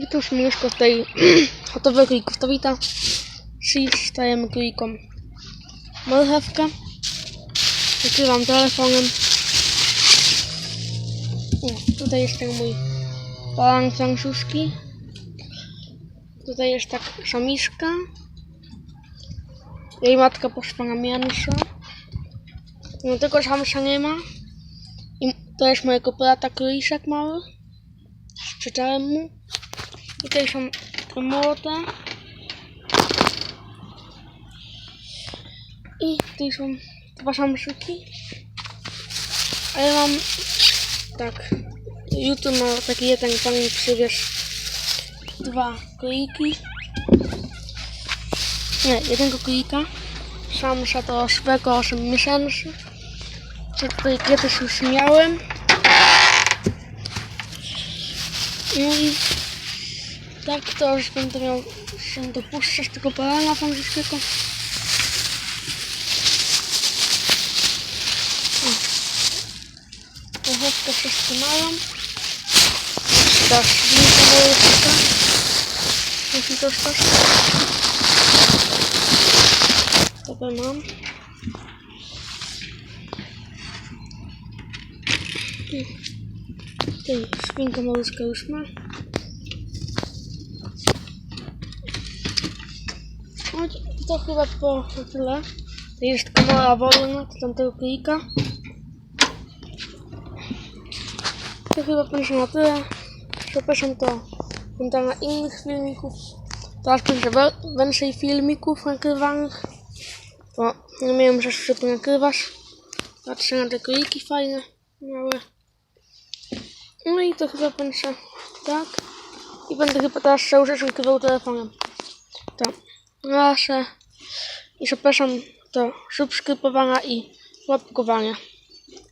Witam Mieszko w tej hotowej królików. To wita. Czyli stajemy królikom marchewkę. Wykrywam telefonem. O, tutaj jest ten mój balan francuski. Tutaj jest tak szamiszka. Jej matka poszła na mięso. No tylko szamsza nie ma. I to jest mojego brata króliszek mały. Przeczytałem mu. Tutaj są te. I tutaj są dwa szamszyki. A ja mam tak. YouTube ma taki jeden pan mi przywieź dwa króliki. Nie, jednego królika. Szamsza to swego 8 miesięcy. Co tutaj kiedyś już miałem. No i tak to już będę miał się dopuszczać tego balana francuskiego. Trochę wszyscy mają. Dasz linkę moją tutaj. Jeśli to chcesz. Tobie mam. Ty, świnka maluszka już ma. No, to chyba po tyle. To jest tylko mała wolna, to tamtego klika. To chyba będzie na tyle. Zapraszam to będę na innych filmików. Teraz będzie więcej filmików nagrywanych. Bo nie miałem czasu, żeby nagrywać. Patrzę na te kliki fajne, małe. No i to chyba będzie tak. I będę chyba teraz cały czas nagrywał telefonem. To nasze. I zapraszam do subskrybowania i łapkowania.